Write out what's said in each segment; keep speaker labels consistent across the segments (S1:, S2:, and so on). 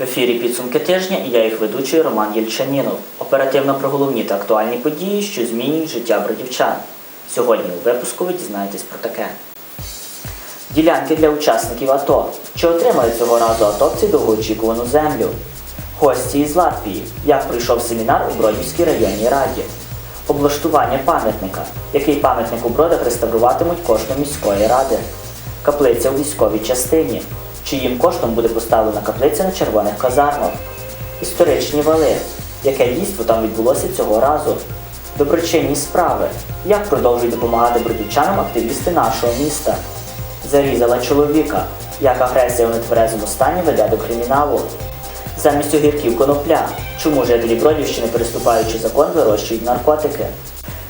S1: ефірі підсумки тижня і я їх ведучий Роман Єльчанінов. Оперативно про головні та актуальні події, що змінюють життя бродівчан. Сьогодні у випуску ви дізнаєтесь про таке. Ділянки для учасників АТО. Чи отримали цього разу атовці довгоочікувану землю? Гості із Латвії. Як пройшов семінар у Бродівській районній раді? Облаштування пам'ятника. Який пам'ятник у Бродах реставруватимуть коштом міської ради? Каплиця у військовій частині. Чиїм коштом буде поставлена каплиця на червоних казармах? Історичні вали. Яке дійство там відбулося цього разу? Доброчинні справи. Як продовжують допомагати бродівчанам активісти нашого міста? Зарізала чоловіка. Як агресія у нетверезому стані веде до криміналу? Замість огірків конопля. Чому жителі Бродівщини, переступаючи закон, вирощують наркотики?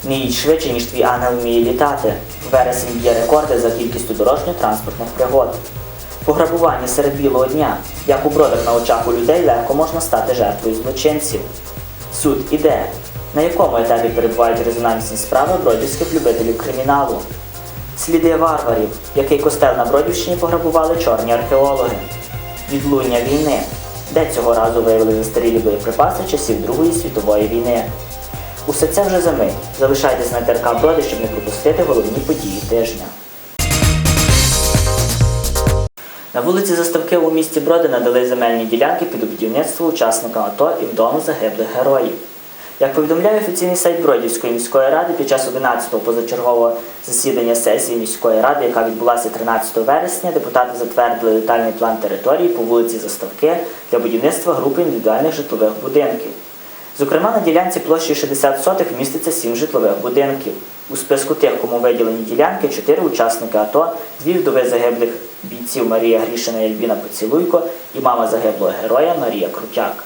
S1: Не їдь швидше, ніж твій ангел вміє літати. Вересень б'є рекорди за кількістю дорожньо-транспортних пригод. Пограбування серед білого дня. Як у бродах на очах у людей легко можна стати жертвою злочинців. Суд іде. На якому етапі перебувають резонансні справи бродівських любителів криміналу? Сліди варварів, який костел на Бродівщині пограбували чорні археологи. Відлуння війни, де цього разу виявили застарілі боєприпаси часів Другої світової війни. Усе це вже за мить. Залишайтесь на ТРК Броди, щоб не пропустити головні події тижня. На вулиці Заставки у місті Броди надали земельні ділянки під будівництво учасникам АТО і вдома загиблих героїв. Як повідомляє офіційний сайт Бродівської міської ради, під час 11-го позачергового засідання сесії міської ради, яка відбулася 13 вересня, депутати затвердили детальний план території по вулиці Заставки для будівництва групи індивідуальних житлових будинків. Зокрема, на ділянці площею 60 сотих міститься 7 житлових будинків. У списку тих, кому виділені ділянки, 4 учасники АТО, дві вдови загиблих бійців Марія Грішина і Альбіна Поцілуйко і мама загиблого героя Марія Крутяк.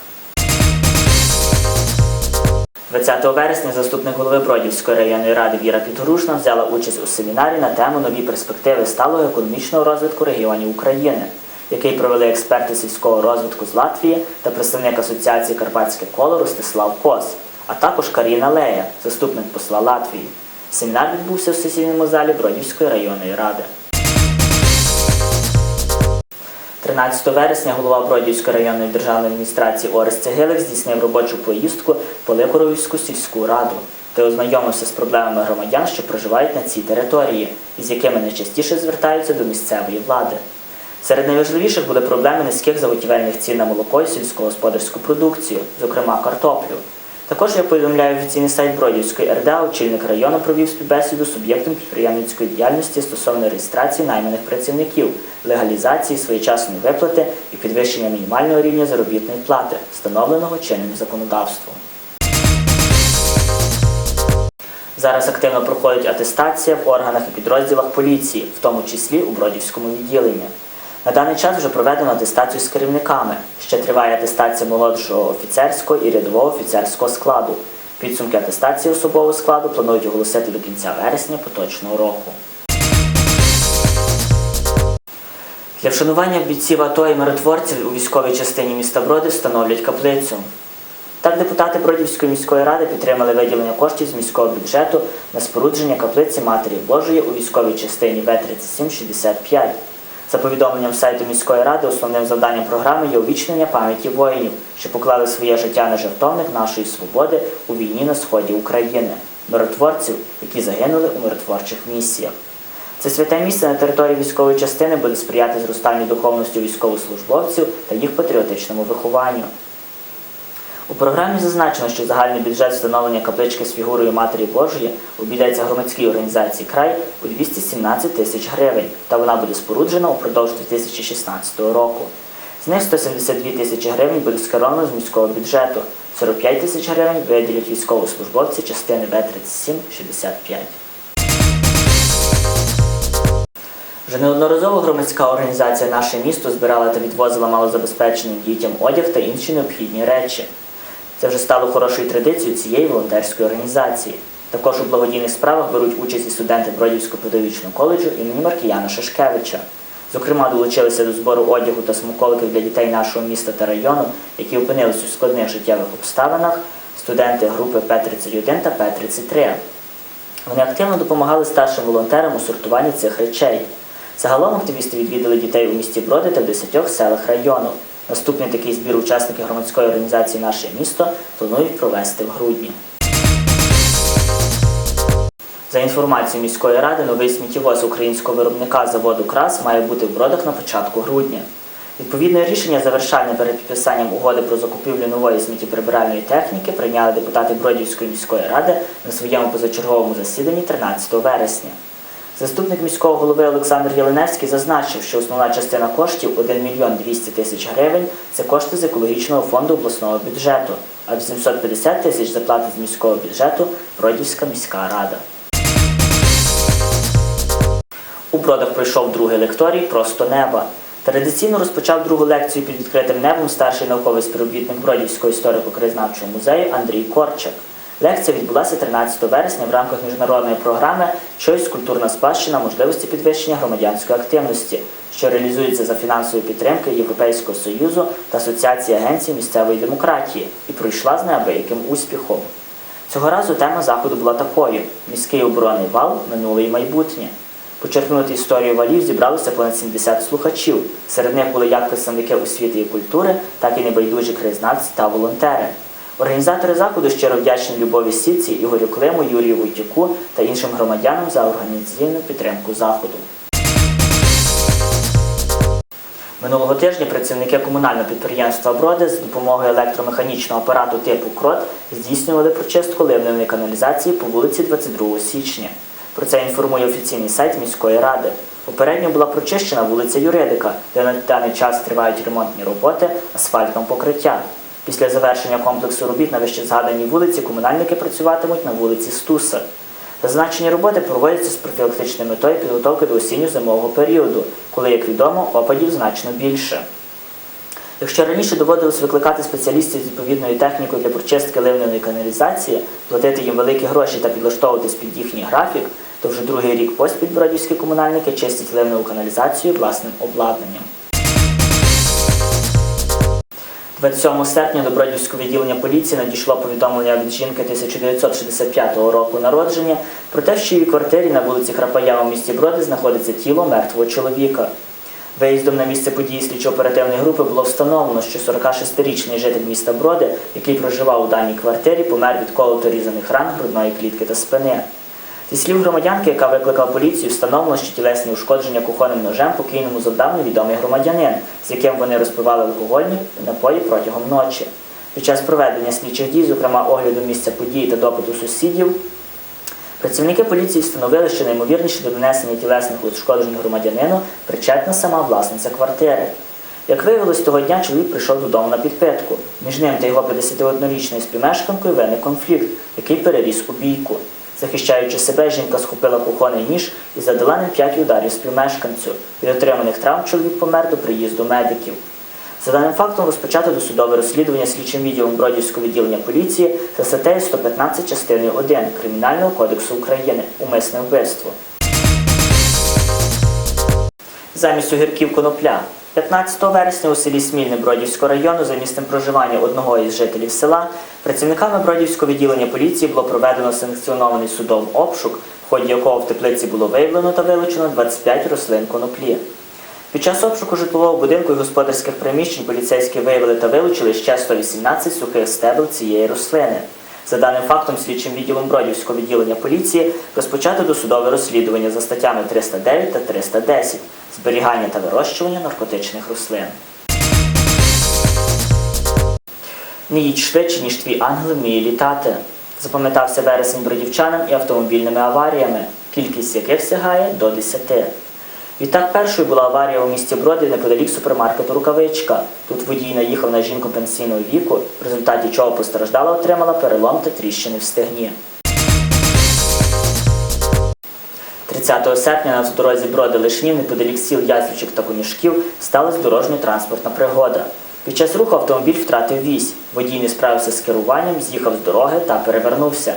S1: 20 вересня заступник голови Бродівської районної ради Віра Підгорушна взяла участь у семінарі на тему нові перспективи сталого економічного розвитку регіонів України, який провели експерти сільського розвитку з Латвії та представник Асоціації Карпатське коло Ростислав Кос, а також Каріна Лея, заступник посла Латвії. Семінар відбувся в сесійному залі Бродівської районної ради. 13 вересня голова Бродівської районної державної адміністрації Орес Цегилик здійснив робочу поїздку по Ликоровську сільську раду, де ознайомився з проблемами громадян, що проживають на цій території, і з якими найчастіше звертаються до місцевої влади. Серед найважливіших були проблеми низьких заготівельних цін на молоко і сільськогосподарську продукцію, зокрема картоплю. Також, як повідомляє офіційний сайт Бродівської РДА, очільник району провів співбесіду з суб'єктом підприємницької діяльності стосовно реєстрації найманих працівників, легалізації своєчасної виплати і підвищення мінімального рівня заробітної плати, встановленого чинним законодавством. Зараз активно проходить атестація в органах і підрозділах поліції, в тому числі у Бродівському відділенні. На даний час вже проведено атестацію з керівниками. Ще триває атестація молодшого офіцерського і рядового офіцерського складу. Підсумки атестації особового складу планують оголосити до кінця вересня поточного року. Для вшанування бійців АТО і миротворців у військовій частині міста Броди встановлять каплицю. Так, депутати Бродівської міської ради підтримали виділення коштів з міського бюджету на спорудження каплиці Матері Божої у військовій частині В-3765. За повідомленням сайту міської ради, основним завданням програми є увічнення пам'яті воїнів, що поклали своє життя на жертовник нашої свободи у війні на сході України, миротворців, які загинули у миротворчих місіях. Це святе місце на території військової частини буде сприяти зростанню духовності військовослужбовців та їх патріотичному вихованню. У програмі зазначено, що загальний бюджет встановлення каплички з фігурою Матері Божої обійдеться громадській організації край у 217 тисяч гривень, та вона буде споруджена упродовж 2016 року. З них 172 тисячі гривень буде скеровано з міського бюджету, 45 тисяч гривень виділять військовослужбовці частини В-3765. Вже неодноразово громадська організація Наше місто збирала та відвозила малозабезпеченим дітям одяг та інші необхідні речі. Це вже стало хорошою традицією цієї волонтерської організації. Також у благодійних справах беруть участь і студенти Бродівського педагогічного коледжу імені Маркіяна Шашкевича. Зокрема, долучилися до збору одягу та смаколиків для дітей нашого міста та району, які опинились у складних життєвих обставинах, студенти групи П-31 та П-33. Вони активно допомагали старшим волонтерам у сортуванні цих речей. Загалом активісти відвідали дітей у місті Броди та в 10 селах району. Наступний такий збір учасники громадської організації Наше місто планують провести в грудні. За інформацією міської ради, новий сміттєвоз українського виробника заводу КРАС має бути в бродах на початку грудня. Відповідне рішення завершальне перед підписанням угоди про закупівлю нової сміттєприбиральної техніки прийняли депутати Бродівської міської ради на своєму позачерговому засіданні 13 вересня. Заступник міського голови Олександр Єленевський зазначив, що основна частина коштів 1 мільйон 200 тисяч гривень це кошти з екологічного фонду обласного бюджету, а 850 тисяч заплатить з міського бюджету Бродівська міська рада. У Бродах пройшов другий лекторій Просто неба. Традиційно розпочав другу лекцію під відкритим небом старший науковий співробітник Бродівського історико-краєзнавчого музею Андрій Корчак. Лекція відбулася 13 вересня в рамках міжнародної програми «Щось культурна спадщина можливості підвищення громадянської активності, що реалізується за фінансової підтримки Європейського Союзу та Асоціації агенцій місцевої демократії і пройшла з неабияким успіхом. Цього разу тема заходу була такою: міський оборонний вал, минуле і майбутнє. Почерпнути історію валів зібралося понад 70 слухачів. Серед них були як представники освіти і культури, так і небайдужі краєзнавці та волонтери. Організатори заходу щиро вдячні Любові Сітці, Ігорю Климу, Юрію Войтюку та іншим громадянам за організаційну підтримку заходу. Минулого тижня працівники комунального підприємства Броди з допомогою електромеханічного апарату типу КРОТ здійснювали прочистку ливневої каналізації по вулиці 22 січня. Про це інформує офіційний сайт міської ради. Попередньо була прочищена вулиця Юридика, де на даний час тривають ремонтні роботи асфальтом покриття. Після завершення комплексу робіт на вище згаданій вулиці комунальники працюватимуть на вулиці Стуса. Зазначені роботи проводяться з профілактичною метою підготовки до осінньо-зимового періоду, коли, як відомо, опадів значно більше. Якщо раніше доводилось викликати спеціалістів з відповідною технікою для прочистки ливневої каналізації, платити їм великі гроші та підлаштовуватись під їхній графік, то вже другий рік поспіль бродівські комунальники чистять ливневу каналізацію власним обладнанням. 27 серпня до Бродівського відділення поліції надійшло повідомлення від жінки 1965 року народження про те, що її квартирі на вулиці Храпая у місті Броди знаходиться тіло мертвого чоловіка. Виїздом на місце події слідчо-оперативної групи було встановлено, що 46-річний житель міста Броди, який проживав у даній квартирі, помер від колото різаних ран грудної клітки та спини. Зі слів громадянки, яка викликала поліцію, встановлено, що тілесні ушкодження кухонним ножем покійному завдав невідомий громадянин, з яким вони розпивали алкогольні напої протягом ночі. Під час проведення слідчих дій, зокрема огляду місця події та допиту сусідів, працівники поліції встановили, що наймовірніше до донесення тілесних ушкоджень громадянину причетна сама власниця квартири. Як виявилось, того дня чоловік прийшов додому на підпитку. Між ним та його 51-річною співмешканкою виник конфлікт, який переріс у бійку. Захищаючи себе, жінка схопила кухонний ніж і задала ним п'ять ударів співмешканцю. Від отриманих травм чоловік помер до приїзду медиків. За даним фактом розпочато досудове розслідування слідчим відділом Бродівського відділення поліції за статтею 115 частиною 1 Кримінального кодексу України умисне вбивство. Замість огірків конопля. 15 вересня у селі Смільне Бродівського району за місцем проживання одного із жителів села працівниками Бродівського відділення поліції було проведено санкціонований судом обшук, в ході якого в теплиці було виявлено та вилучено 25 рослин коноплі. Під час обшуку житлового будинку і господарських приміщень поліцейські виявили та вилучили ще 118 сухих стебел цієї рослини. За даним фактом, слідчим відділом Бродівського відділення поліції розпочато досудове розслідування за статтями 309 та 310 зберігання та вирощування наркотичних рослин. Не їдь швидше, ніж твій ангел вміє літати. Запам'ятався вересень бродівчанам і автомобільними аваріями, кількість яких сягає до 10. Відтак першою була аварія у місті Броди неподалік супермаркету Рукавичка. Тут водій наїхав на жінку пенсійного віку, в результаті чого постраждала отримала перелом та тріщини в стегні. 30 серпня на автодорозі Броди Лишнів неподалік сіл Яслючок та Конюшків сталася дорожньо-транспортна пригода. Під час руху автомобіль втратив вісь. Водій не справився з керуванням, з'їхав з дороги та перевернувся.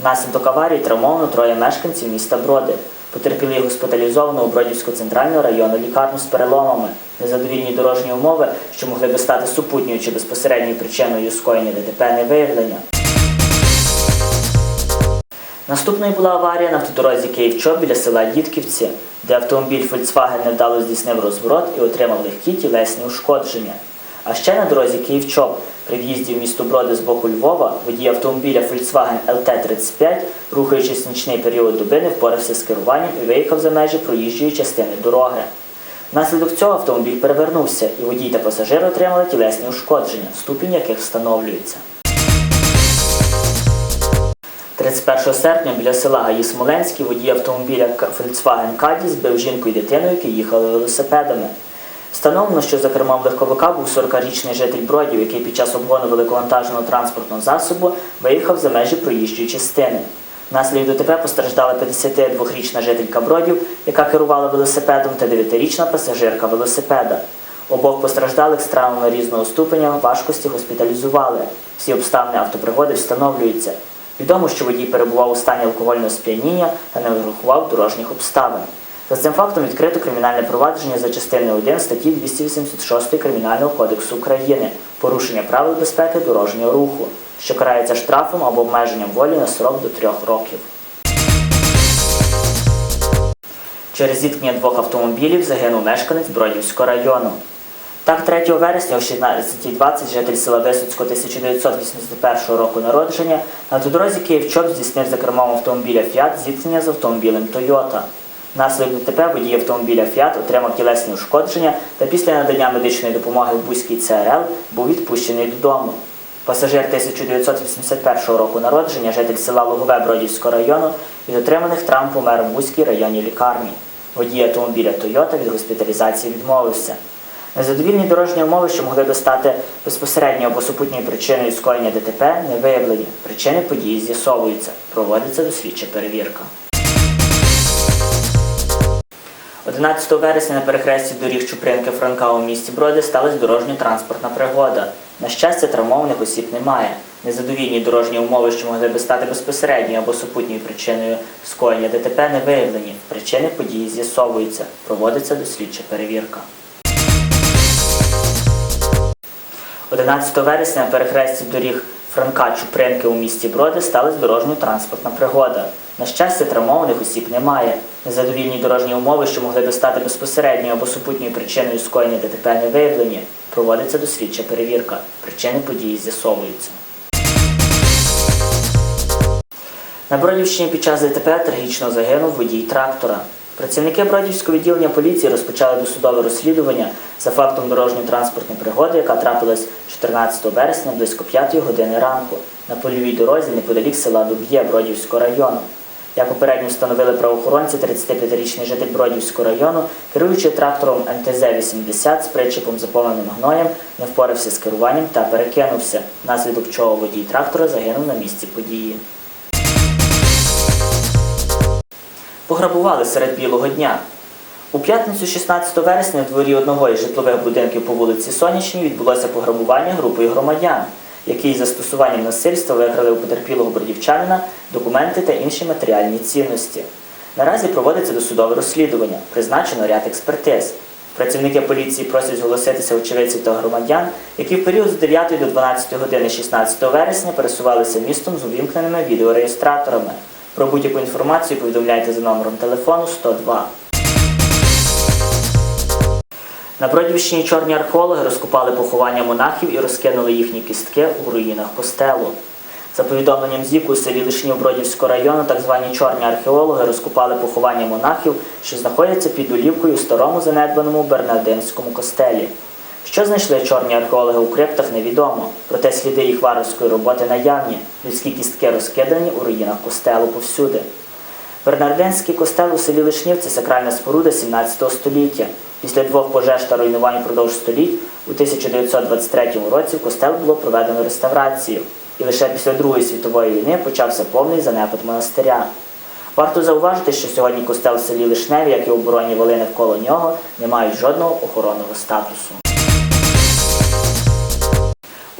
S1: Внаслідок аварії травмовано троє мешканців міста Броди. Потерпілі госпіталізовано у Бродівську центральну районну лікарню з переломами. Незадовільні дорожні умови, що могли би стати супутньою чи безпосередньою причиною скоєння ДТП, не виявлення. Наступною була аварія на автодорозі Київ-Чоп біля села Дідківці, де автомобіль Volkswagen невдало здійснив розворот і отримав легкі тілесні ушкодження. А ще на дорозі Київ-Чоп при в'їзді в місто Броди з боку Львова водій автомобіля Volkswagen LT35, рухаючись нічний період доби, не впорався з керуванням і виїхав за межі проїжджої частини дороги. Внаслідок цього автомобіль перевернувся, і водій та пасажири отримали тілесні ушкодження, ступінь яких встановлюється. 31 серпня біля села Гаї Смоленський водій автомобіля Volkswagen Caddy збив жінку і дитину, які їхали велосипедами. Встановлено, що за кермом легковика був 40-річний житель Бродів, який під час обгону великовантажного транспортного засобу виїхав за межі проїжджої частини. Внаслідок ДТП постраждала 52-річна жителька Бродів, яка керувала велосипедом, та 9-річна пасажирка велосипеда. Обох постраждалих з травмами різного ступеня важкості госпіталізували. Всі обставини автопригоди встановлюються. Відомо, що водій перебував у стані алкогольного сп'яніння та не врахував дорожніх обставин. За цим фактом відкрито кримінальне провадження за частиною 1 статті 286 Кримінального кодексу України порушення правил безпеки дорожнього руху, що карається штрафом або обмеженням волі на срок до трьох років. Через зіткнення двох автомобілів загинув мешканець Бродівського району. Так, 3 вересня о 16.20 житель села Висоцько 1981 року народження на автодорозі Київ-Чоп здійснив за кермом автомобіля Фіат зіткнення з автомобілем Тойота. Внаслідок ДТП водій автомобіля Фіат отримав тілесні ушкодження та після надання медичної допомоги в Бузькій ЦРЛ був відпущений додому. Пасажир 1981 року народження, житель села Лугове Бродівського району, від отриманих травм помер в Бузькій районній лікарні. Водій автомобіля Тойота від госпіталізації відмовився. Незадовільні дорожні умови, що могли би стати безпосередньо або супутньою причиною скоєння ДТП, не виявлені. Причини події з'ясовуються. Проводиться дослідча перевірка. 11 вересня на перехресті доріг Чупринки Франка у місті Броди сталася дорожньо-транспортна пригода. На щастя, травмованих осіб немає. Незадовільні дорожні умови, що могли би стати безпосередньою або супутньою причиною скоєння ДТП, не виявлені. Причини події з'ясовуються. Проводиться дослідча перевірка. 11 вересня на перехресті доріг Франка Чупринки у місті Броди сталася дорожньо-транспортна пригода. На щастя, травмованих осіб немає. Незадовільні дорожні умови, що могли би стати безпосередньою або супутньою причиною скоєння ДТП, не виявлені. Проводиться дослідча перевірка. Причини події з'ясовуються. На Бродівщині під час ДТП трагічно загинув водій трактора. Працівники Бродівського відділення поліції розпочали досудове розслідування за фактом дорожньо-транспортної пригоди, яка трапилась 14 вересня близько 5 години ранку на польовій дорозі неподалік села Дуб'є Бродівського району. Як попередньо встановили правоохоронці, 35-річний житель Бродівського району, керуючи трактором МТЗ-80 з причепом заповненим гноєм, не впорався з керуванням та перекинувся, внаслідок чого водій трактора загинув на місці події. Пограбували серед білого дня. У п'ятницю 16 вересня в дворі одного із житлових будинків по вулиці Сонячній відбулося пограбування групою громадян, які із застосуванням насильства викрали у потерпілого бродівчанина документи та інші матеріальні цінності. Наразі проводиться досудове розслідування, призначено ряд експертиз. Працівники поліції просять зголоситися очевидців та громадян, які в період з 9 до 12 години 16 вересня пересувалися містом з увімкненими відеореєстраторами. Про будь-яку інформацію повідомляйте за номером телефону 102. На Бродівщині чорні археологи розкопали поховання монахів і розкинули їхні кістки у руїнах костелу. За повідомленням ЗІКу у селі Лишнів Бродівського району, так звані чорні археологи розкопали поховання монахів, що знаходяться під олівкою у старому занедбаному Бернардинському костелі. Що знайшли чорні археологи у криптах, невідомо. Проте сліди їх варварської роботи наявні. Людські кістки розкидані у руїнах костелу повсюди. Бернардинський костел у селі Лишнів це сакральна споруда 17 століття. Після двох пожеж та руйнувань впродовж століть у 1923 році в костел було проведено реставрацію. І лише після Другої світової війни почався повний занепад монастиря. Варто зауважити, що сьогодні костел в селі Лишневі, як і оборонні волини навколо нього, не мають жодного охоронного статусу.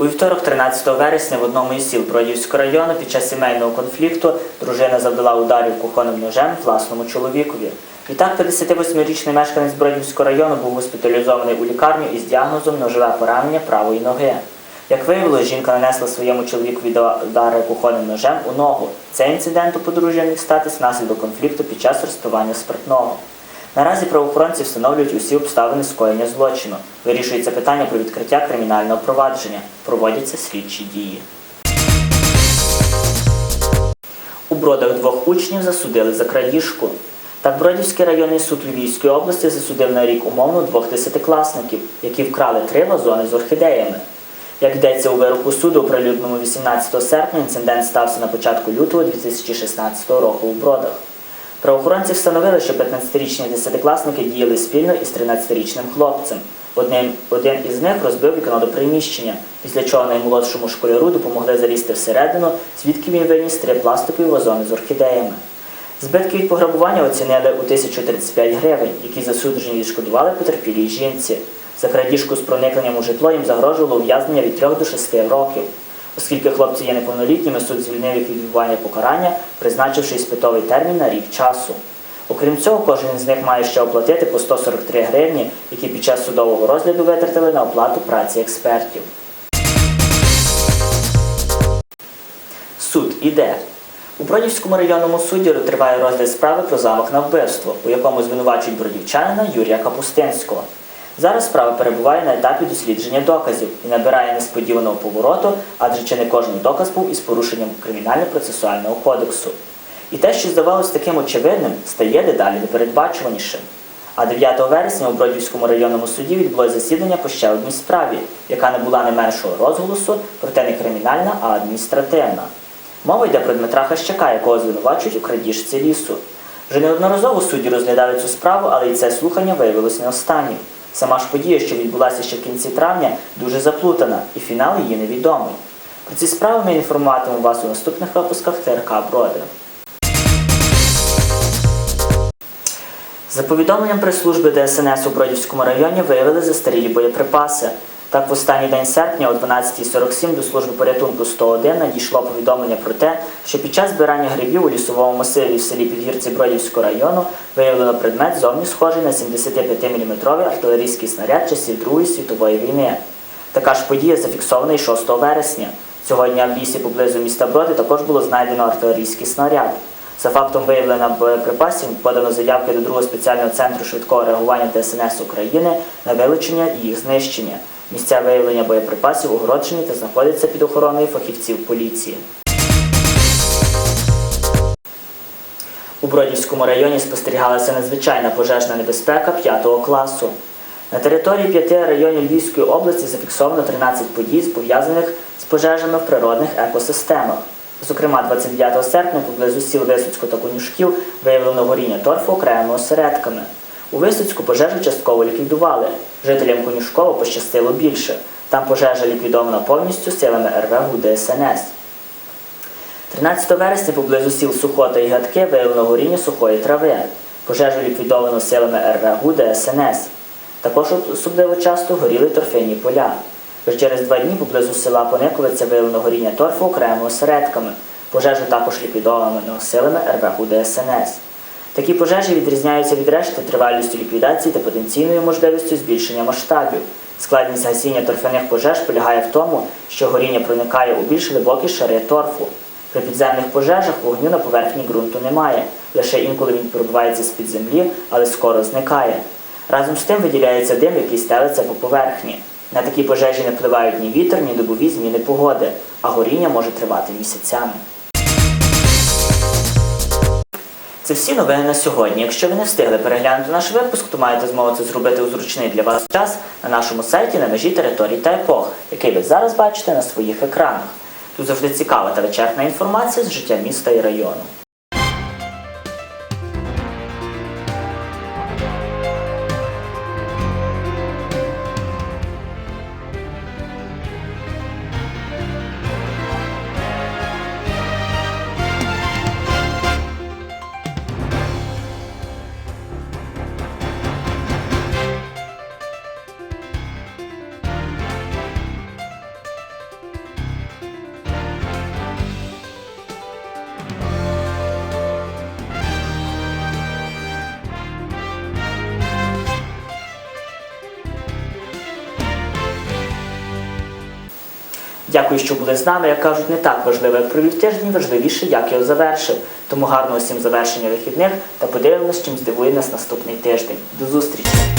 S1: У вівторок, 13 вересня, в одному із сіл Бродівського району під час сімейного конфлікту дружина завдала ударів кухонним ножем власному чоловікові. Відтак 58-річний мешканець Бродівського району був госпіталізований у лікарню із діагнозом ножове поранення правої ноги. Як виявилось, жінка нанесла своєму чоловікові удари кухонним ножем у ногу. Цей інцидент у подружжя міг статись внаслідок конфлікту під час розпивання спиртного. Наразі правоохоронці встановлюють усі обставини скоєння злочину. Вирішується питання про відкриття кримінального провадження. Проводяться слідчі дії. У бродах двох учнів засудили за крадіжку. Так Бродівський районний суд Львівської області засудив на рік умовно двох десятикласників, які вкрали три вазони з орхідеями. Як йдеться у вироку суду, оприлюдненому 18 серпня, інцидент стався на початку лютого 2016 року у Бродах. Правоохоронці встановили, що 15-річні десятикласники діяли спільно із 13-річним хлопцем. Одним, один із них розбив вікно до приміщення, після чого наймолодшому школяру допомогли залізти всередину, звідки він виніс три пластикові вазони з орхідеями. Збитки від пограбування оцінили у 1035 гривень, які засуджені відшкодували потерпілій жінці. За крадіжку з проникненням у житло їм загрожувало ув'язнення від 3 до 6 років. Оскільки хлопці є неповнолітніми, суд звільнив їх від відбування покарання, призначивши іспитовий термін на рік часу. Окрім цього, кожен з них має ще оплатити по 143 гривні, які під час судового розгляду витратили на оплату праці експертів. Суд іде. У Бродівському районному суді триває розгляд справи про замах на вбивство, у якому звинувачують бродівчанина Юрія Капустинського. Зараз справа перебуває на етапі дослідження доказів і набирає несподіваного повороту, адже чи не кожен доказ був із порушенням кримінально-процесуального кодексу. І те, що здавалось таким очевидним, стає дедалі непередбачуванішим. А 9 вересня у Бродівському районному суді відбулось засідання по ще одній справі, яка не була не меншого розголосу, проте не кримінальна, а адміністративна. Мова йде про Дмитра Хащака, якого звинувачують у крадіжці лісу. Вже неодноразово судді розглядали цю справу, але і це слухання виявилось не останнім. Сама ж подія, що відбулася ще в кінці травня, дуже заплутана, і фінал її невідомий. Про ці справи ми інформуватимемо вас у наступних випусках ТРК Броди. За повідомленням прес-служби ДСНС у Бродівському районі виявили застарілі боєприпаси. Так, в останній день серпня о 12.47 до служби порятунку 101 надійшло повідомлення про те, що під час збирання грибів у лісовому масиві в селі Підгірці Бродівського району виявлено предмет зовні схожий на 75-мм артилерійський снаряд часів Другої світової війни. Така ж подія зафіксована і 6 вересня. Цього дня в лісі поблизу міста Броди також було знайдено артилерійський снаряд. За фактом виявлення боєприпасів подано заявки до другого спеціального центру швидкого реагування ДСНС України на вилучення і їх знищення. Місця виявлення боєприпасів огороджені та знаходяться під охороною фахівців поліції. У Бродівському районі спостерігалася надзвичайна пожежна небезпека 5 класу. На території п'яти районів Львівської області зафіксовано 13 подій, пов'язаних з пожежами в природних екосистемах. Зокрема, 29 серпня поблизу сіл Висоцько та Конюшків виявлено горіння торфу окремими осередками. У Висоцьку пожежу частково ліквідували. Жителям Конюшкова пощастило більше. Там пожежа ліквідована повністю силами РВГУ ДСНС. 13 вересня поблизу сіл Сухота і Гадки виявлено горіння сухої трави. Пожежу ліквідовано силами РВГУ ДСНС. Також особливо часто горіли торфяні поля. Вже через два дні поблизу села Пониковиця виявлено горіння торфу окремими осередками. Пожежу також ліквідовано силами РВГУ ДСНС. Такі пожежі відрізняються від решти тривалістю ліквідації та потенційною можливістю збільшення масштабів. Складність гасіння торфяних пожеж полягає в тому, що горіння проникає у більш глибокі шари торфу. При підземних пожежах вогню на поверхні ґрунту немає, лише інколи він пробивається з-під землі, але скоро зникає. Разом з тим виділяється дим, який стелиться по поверхні. На такі пожежі не впливають ні вітер, ні добові зміни погоди, а горіння може тривати місяцями. Це всі новини на сьогодні. Якщо ви не встигли переглянути наш випуск, то маєте змогу це зробити у зручний для вас час на нашому сайті на межі територій та епох, який ви зараз бачите на своїх екранах. Тут завжди цікава та вичерпна інформація з життя міста і району. Дякую, що були з нами. Як кажуть, не так важливо, як провів тиждень, важливіше, як його завершив. Тому гарного всім завершення вихідних та подивимось, чим здивує нас наступний тиждень. До зустрічі!